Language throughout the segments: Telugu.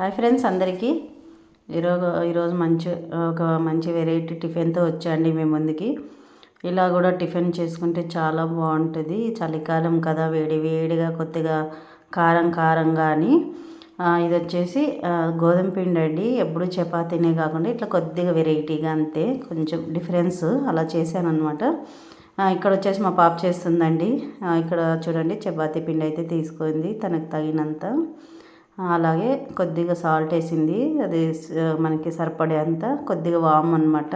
హాయ్ ఫ్రెండ్స్ అందరికీ. ఈరోజు ఈరోజు మంచి ఒక మంచి వెరైటీ టిఫిన్తో వచ్చాండి మీ ముందుకి. ఇలా కూడా టిఫిన్ చేసుకుంటే చాలా బాగుంటుంది. చలికాలం కదా వేడి వేడిగా కొద్దిగా కారం కారం కానీ ఇది వచ్చేసి గోధుమ పిండి అండి. ఎప్పుడు చపాతీనే కాకుండా ఇట్లా కొద్దిగా వెరైటీగా అంతే. కొంచెం డిఫరెన్స్ అలా చేశాను అనమాట ఇక్కడ వచ్చేసి మా పాప చేస్తుందండి. ఇక్కడ చూడండి చపాతీ పిండి అయితే తీసుకుంది. తనకు తగినంత. అలాగే కొద్దిగా సాల్ట్ వేసింది. అది మనకి సరిపడేంత కొద్దిగా వామ్ అనమాట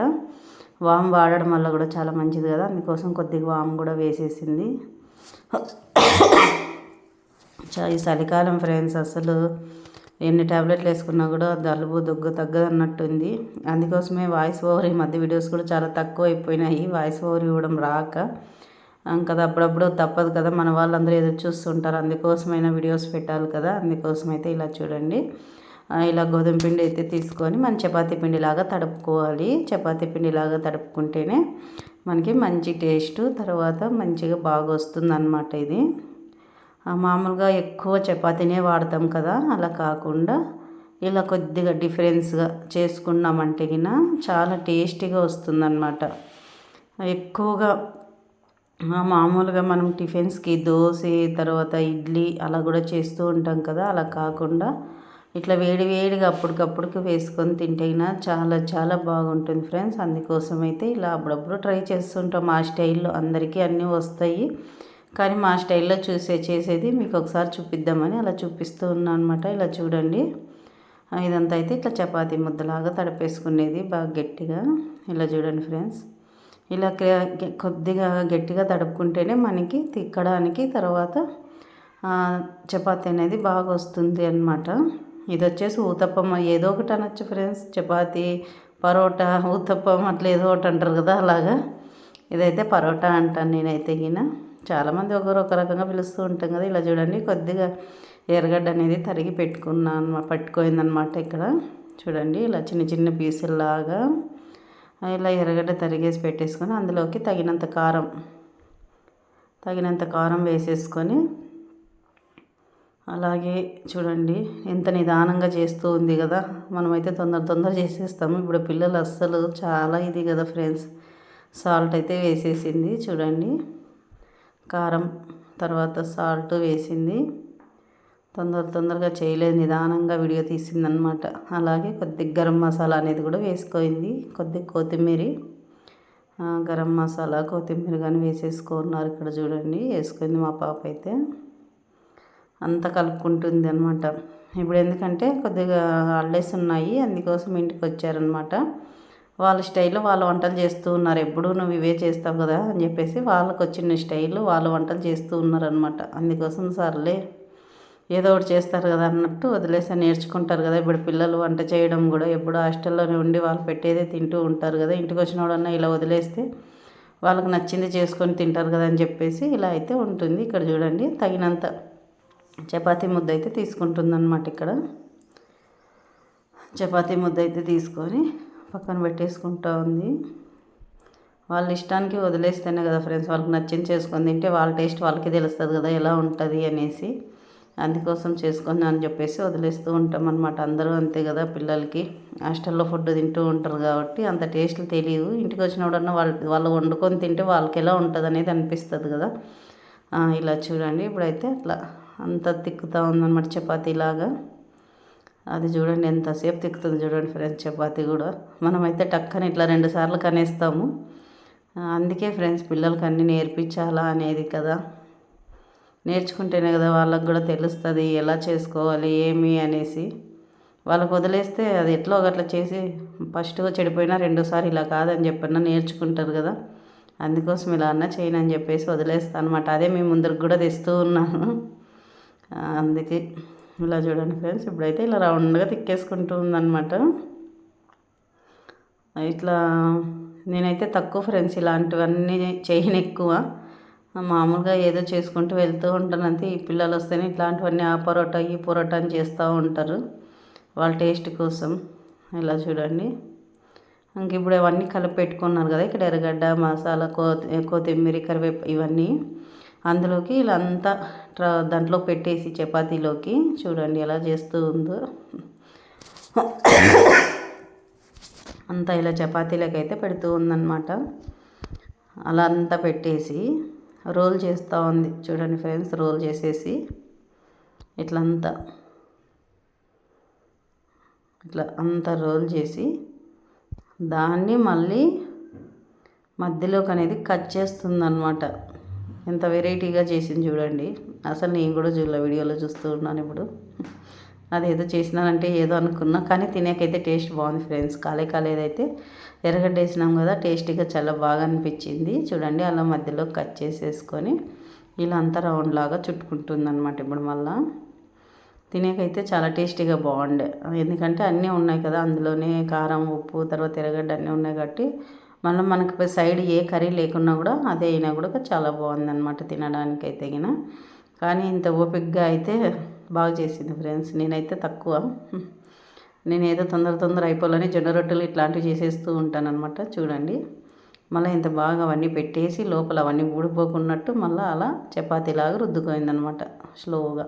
వామ్ వాడడం వల్ల కూడా చాలా మంచిది కదా. అందుకోసం కొద్దిగా వామ్ కూడా వేసేసింది. ఈ చలికాలం ఫ్రెండ్స్ అసలు ఎన్ని ట్యాబ్లెట్లు వేసుకున్నా కూడా జలుబు దగ్గు తగ్గదన్నట్టుంది అందుకోసమే వాయిస్ ఓవర్ ఈ మధ్య వీడియోస్ కూడా చాలా తక్కువ అయిపోయినాయి వాయిస్ ఓవర్ ఇవ్వడం రాక కదా అప్పుడప్పుడు తప్పదు కదా మన వాళ్ళందరూ ఎదురు చూస్తుంటారు. అందుకోసమైనా వీడియోస్ పెట్టాలి కదా అందుకోసమైతే ఇలా చూడండి. ఇలా గోధుమ పిండి అయితే తీసుకొని మన చపాతీ పిండిలాగా తడుపుకోవాలి. చపాతీ పిండిలాగా తడుపుకుంటేనే మనకి మంచి టేస్ట్ తర్వాత మంచిగా బాగా వస్తుంది అన్నమాట ఇది మామూలుగా ఎక్కువ చపాతీనే వాడతాం కదా అలా కాకుండా ఇలా కొద్దిగా డిఫరెన్స్గా చేసుకున్నామంటే చాలా టేస్టీగా వస్తుందన్నమాట. ఎక్కువగా మామూలుగా మనం టిఫిన్స్కి దోశ తర్వాత ఇడ్లీ అలా కూడా చేస్తూ ఉంటాం కదా అలా కాకుండా ఇట్లా వేడి వేడిగా అప్పటికప్పుడుకి వేసుకొని తింటే చాలా చాలా బాగుంటుంది ఫ్రెండ్స్. అందుకోసం అయితే ఇలా అప్పుడప్పుడు ట్రై చేస్తుంటాం. మా స్టైల్లో అందరికీ అన్నీ వస్తాయి. కానీ మా స్టైల్లో చూసే చేసేది మీకు ఒకసారి చూపిద్దామని అలా చూపిస్తూ ఉన్నాను అనమాట ఇలా చూడండి. ఇదంతా అయితే ఇట్లా చపాతీ ముద్దలాగా తడిపేసుకునేది బాగా గట్టిగా. ఇలా చూడండి ఫ్రెండ్స్. ఇలా కొద్దిగా గట్టిగా తడుపుకుంటేనే మనకి తిక్కడానికి తర్వాత చపాతి అనేది బాగా వస్తుంది అనమాట ఇది వచ్చేసి ఊతప్పం ఏదో ఒకటి అనొచ్చు ఫ్రెండ్స్. చపాతి పరోటా ఊతప్పం అట్లా ఏదో ఒకటి అంటారు కదా అలాగా. ఇదైతే పరోటా అంటాను నేనైతే ఈయన. చాలామంది ఒకరు ఒక రకంగా పిలుస్తూ ఉంటాం కదా. ఇలా చూడండి కొద్దిగా ఎర్రగడ్డ అనేది తరిగి పెట్టుకున్నాను పట్టుకోయిందనమాట ఇక్కడ. చూడండి ఇలా చిన్న చిన్న పీసుల్లాగా ఇలా ఎర్రగడ్డ తరిగేసి పెట్టేసుకొని అందులోకి తగినంత కారం తగినంత కారం వేసేసుకొని అలాగే చూడండి ఎంత నిదానంగా చేస్తూ ఉంది కదా. మనమైతే తొందర తొందర చేసేస్తాము. ఇప్పుడు పిల్లలు అస్సలు చాలా ఇది కదా ఫ్రెండ్స్. సాల్ట్ అయితే వేసేసింది చూడండి. కారం తర్వాత సాల్ట్ వేసింది. తొందర తొందరగా చేయలేదు నిదానంగా వీడియో తీసిందనమాట అలాగే కొద్దిగా గరం మసాలా అనేది కూడా వేసుకోయింది. కొద్దిగా కొత్తిమీర గరం మసాలా కొత్తిమీర కానీ వేసేసుకున్నారు ఇక్కడ చూడండి. వేసుకుంది మా పాప అయితే. అంతా కలుపుకుంటుంది అనమాట ఇప్పుడు ఎందుకంటే కొద్దిగా హాలిడేస్ ఉన్నాయి అందుకోసం ఇంటికి వచ్చారనమాట వాళ్ళ స్టైల్లో వాళ్ళు వంటలు చేస్తూ ఉన్నారు. ఎప్పుడు నువ్వు ఇవే చేస్తావు కదా అని చెప్పేసి వాళ్ళకు వచ్చిన స్టైల్ వాళ్ళు వంటలు చేస్తూ ఉన్నారనమాట అందుకోసం సర్లే ఏదో ఒకటి చేస్తారు కదా అన్నట్టు వదిలేసి నేర్చుకుంటారు కదా. ఇప్పుడు పిల్లలు వంట చేయడం కూడా ఎప్పుడు హాస్టల్లోనే ఉండి వాళ్ళు పెట్టేదే తింటూ ఉంటారు కదా. ఇంటికి వచ్చినోడన్నా ఇలా వదిలేస్తే వాళ్ళకి నచ్చింది చేసుకొని తింటారు కదా అని చెప్పేసి ఇలా అయితే ఉంటుంది. ఇక్కడ చూడండి తగినంత చపాతీ ముద్ద అయితే తీసుకుంటుంది అనమాట ఇక్కడ. చపాతీ ముద్ద అయితే తీసుకొని పక్కన పెట్టేసుకుంటా ఉంది. వాళ్ళ ఇష్టానికి వదిలేస్తేనే కదా ఫ్రెండ్స్ వాళ్ళకి నచ్చింది చేసుకొని తింటే వాళ్ళ టేస్ట్ వాళ్ళకి తెలుస్తుంది కదా ఎలా ఉంటుంది అనేసి. అందుకోసం చేసుకొని అని చెప్పేసి వదిలేస్తూ ఉంటాం అనమాట అందరూ అంతే కదా పిల్లలకి. హాస్టల్లో ఫుడ్ తింటూ ఉంటారు కాబట్టి అంత టేస్ట్లు తెలియదు ఇంటికి వచ్చినప్పుడన్నా వాళ్ళు వాళ్ళు వండుకొని తింటే వాళ్ళకి ఎలా ఉంటుంది అనేది అనిపిస్తుంది కదా. ఇలా చూడండి. ఇప్పుడైతే అట్లా అంత తిక్కుతూ ఉందన్నమాట చపాతీలాగా అది చూడండి ఎంతసేపు తిక్కుతుంది చూడండి ఫ్రెండ్స్ చపాతీ కూడా. మనమైతే టక్కని ఇట్లా రెండు సార్లు కనేస్తాము. అందుకే ఫ్రెండ్స్ పిల్లలకి అన్నీ నేర్పించాలా అనేది కదా. నేర్చుకుంటేనే కదా వాళ్ళకు కూడా తెలుస్తుంది ఎలా చేసుకోవాలి ఏమి అనేసి. వాళ్ళకు వదిలేస్తే అది ఎట్లా ఒకట్లా చేసి ఫస్ట్గా చెడిపోయినా రెండోసారి ఇలా కాదని చెప్పిన నేర్చుకుంటారు కదా. అందుకోసం ఇలా అన్న చేయను అని చెప్పేసి వదిలేస్తాను అనమాట అదే మేము ముందరికి కూడా తెస్తూ ఉన్నాను. అందుకే ఇలా చూడండి ఫ్రెండ్స్ ఇప్పుడైతే ఇలా రౌండ్గా తిక్కేసుకుంటూ ఉందన్నమాట. ఇట్లా నేనైతే తక్కువ ఫ్రెండ్స్ ఇలాంటివన్నీ చేయను ఎక్కువ. మామూలుగా ఏదో చేసుకుంటూ వెళ్తూ ఉంటాను అంతే. ఈ పిల్లలు వస్తేనే ఇట్లాంటివన్నీ ఆ పొరోటా ఈ పొరోటా అని చేస్తూ ఉంటారు. వాళ్ళ టేస్ట్ కోసం. ఇలా చూడండి. ఇంక ఇప్పుడు అవన్నీ కలిపి పెట్టుకున్నారు కదా ఇక్కడ ఎర్రగడ్డ మసాలా కొత్తిమీర కరివేపు ఇవన్నీ. అందులోకి ఇలా అంతా దాంట్లో పెట్టేసి చపాతీలోకి చూడండి ఎలా చేస్తూ ఉందో. అంతా ఇలా చపాతీలకైతే అయితే పెడుతూ ఉందన్నమాట. అలా అంతా పెట్టేసి రోల్ చేస్తూ ఉంది. చూడండి ఫ్రెండ్స్ రోల్ చేసేసి ఇట్లంతా ఇట్లా అంతా రోల్ చేసి దాన్ని మళ్ళీ మధ్యలోకి అనేది కట్ చేస్తుంది అనమాట ఎంత వెరైటీగా చేసింది చూడండి. అసలు నేను కూడా చూడలే వీడియోలో చూస్తూ ఉన్నాను ఇప్పుడు. అదేదో చేసినానంటే ఏదో అనుకున్నా. కానీ తినేకైతే టేస్ట్ బాగుంది ఫ్రెండ్స్. కాలే కాలేదైతే ఎర్రగడ్డ వేసినాం కదా టేస్టీగా చాలా బాగా అనిపించింది. చూడండి అలా మధ్యలో కట్ చేసేసుకొని ఇలా అంతా రౌండ్ లాగా చుట్టుకుంటుంది అనమాట ఇప్పుడు మళ్ళీ. తినేకైతే చాలా టేస్టీగా బాగుండే. ఎందుకంటే అన్నీ ఉన్నాయి కదా అందులోనే కారం ఉప్పు తర్వాత ఎర్రగడ్డ అన్నీ ఉన్నాయి కాబట్టి మళ్ళీ మనకి సైడ్ ఏ కర్రీ లేకున్నా కూడా అదే అయినా కూడా చాలా బాగుందన్నమాట తినడానికి అయితే కానీ ఇంత ఓపిక్గా అయితే బాగా చేసింది ఫ్రెండ్స్. నేనైతే తక్కువ. నేను ఏదో తొందర తొందర అయిపోవాలని జొన్న రొట్టెలు ఇట్లాంటివి చేసేస్తూ ఉంటానన్నమాట. చూడండి. మళ్ళీ ఇంత బాగా అవన్నీ పెట్టేసి లోపల అవన్నీ ఊడిపోకున్నట్టు మళ్ళీ అలా చపాతీలాగా రుద్దుకోయిందనమాట స్లోగా.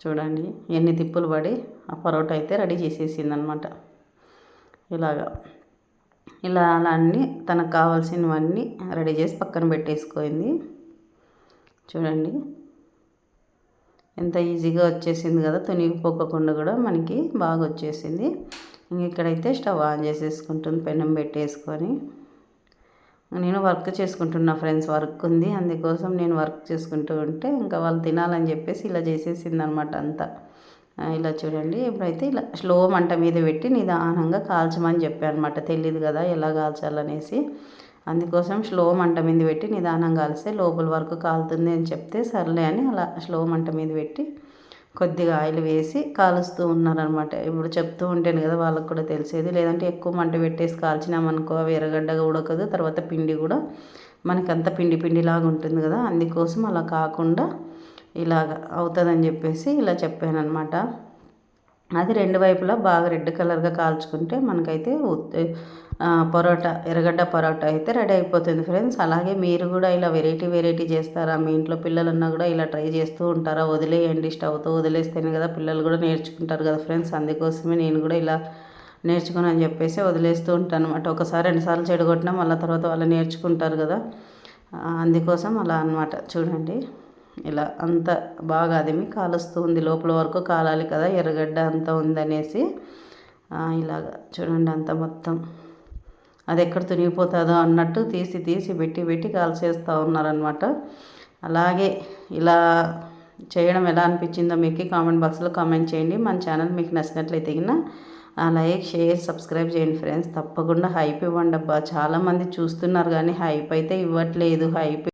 చూడండి. ఎన్ని తిప్పులు పడి ఆ పరోటా అయితే రెడీ చేసేసిందనమాట ఇలాగా. ఇలా అలా అన్నీ తనకు కావాల్సినవన్నీ రెడీ చేసి పక్కన పెట్టేసుకోయింది. చూడండి. ఎంత ఈజీగా వచ్చేసింది కదా తునిగిపోకుండా కూడా మనకి బాగా వచ్చేసింది. ఇక్కడైతే స్టవ్ ఆన్ చేసేసుకుంటుంది పెనం పెట్టేసుకొని. నేను వర్క్ చేసుకుంటున్నా ఫ్రెండ్స్ వర్క్ ఉంది. అందుకోసం నేను వర్క్ చేసుకుంటూ ఉంటే ఇంకా వాళ్ళు తినాలని చెప్పేసి ఇలా చేసేసింది అనమాట అంతా ఇలా చూడండి. ఇప్పుడైతే ఇలా స్లో మంట మీద పెట్టి నిదానంగా కాల్చమని చెప్పాను అనమాట తెలియదు కదా ఎలా కాల్చాలనేసి. అందుకోసం స్లో మంట మీద పెట్టి నిదానం కాలిస్తే లోపల వరకు కాలుతుంది అని చెప్తే సర్లే అని అలా స్లో మంట మీద పెట్టి కొద్దిగా ఆయిల్ వేసి కాలుస్తూ ఉన్నారనమాట ఇప్పుడు చెప్తూ ఉంటాను కదా వాళ్ళకు కూడా తెలిసేది. లేదంటే ఎక్కువ మంట పెట్టేసి కాల్చినామనుకో అవి ఎర్రగడ్డగా ఉడకదు తర్వాత పిండి కూడా మనకి అంత పిండి పిండిలాగా ఉంటుంది కదా. అందుకోసం అలా కాకుండా ఇలాగ అవుతుందని చెప్పేసి ఇలా చెప్పాను అనమాట అది రెండు వైపులా బాగా రెడ్ కలర్గా కాల్చుకుంటే మనకైతే పరోటా ఎర్రగడ్డ పరోటా అయితే రెడీ అయిపోతుంది ఫ్రెండ్స్. అలాగే మీరు కూడా ఇలా వెరైటీ వెరైటీ చేస్తారా? మీ ఇంట్లో పిల్లలున్నా కూడా ఇలా ట్రై చేస్తూ ఉంటారా? వదిలేయండి స్టవ్తో వదిలేస్తేనే కదా పిల్లలు కూడా నేర్చుకుంటారు కదా ఫ్రెండ్స్. అందుకోసమే నేను కూడా ఇలా నేర్చుకుని అని చెప్పేసి వదిలేస్తూ ఉంటాను అనమాట ఒకసారి రెండుసార్లు చెడగొట్టినా మళ్ళీ తర్వాత వాళ్ళు నేర్చుకుంటారు కదా. అందుకోసం అలా అనమాట చూడండి ఇలా అంత బాగా అది మీ కాలుస్తూ ఉంది. లోపల వరకు కాలాలి కదా ఎర్రగడ్డ అంత ఉందనేసి. ఇలాగ చూడండి అంత మొత్తం. అది ఎక్కడ తునిగిపోతుందో అన్నట్టు తీసి తీసి పెట్టి పెట్టి కాల్చేస్తూ ఉన్నారనమాట అలాగే ఇలా చేయడం ఎలా అనిపించిందో మీకు కామెంట్ బాక్స్లో కామెంట్ చేయండి. మన ఛానల్ మీకు నచ్చినట్లయితే లైక్ షేర్ సబ్స్క్రైబ్ చేయండి ఫ్రెండ్స్. తప్పకుండా హైప్ ఇవ్వండి అబ్బా. చాలామంది చూస్తున్నారు కానీ హైప్ అయితే ఇవ్వట్లేదు. హైప్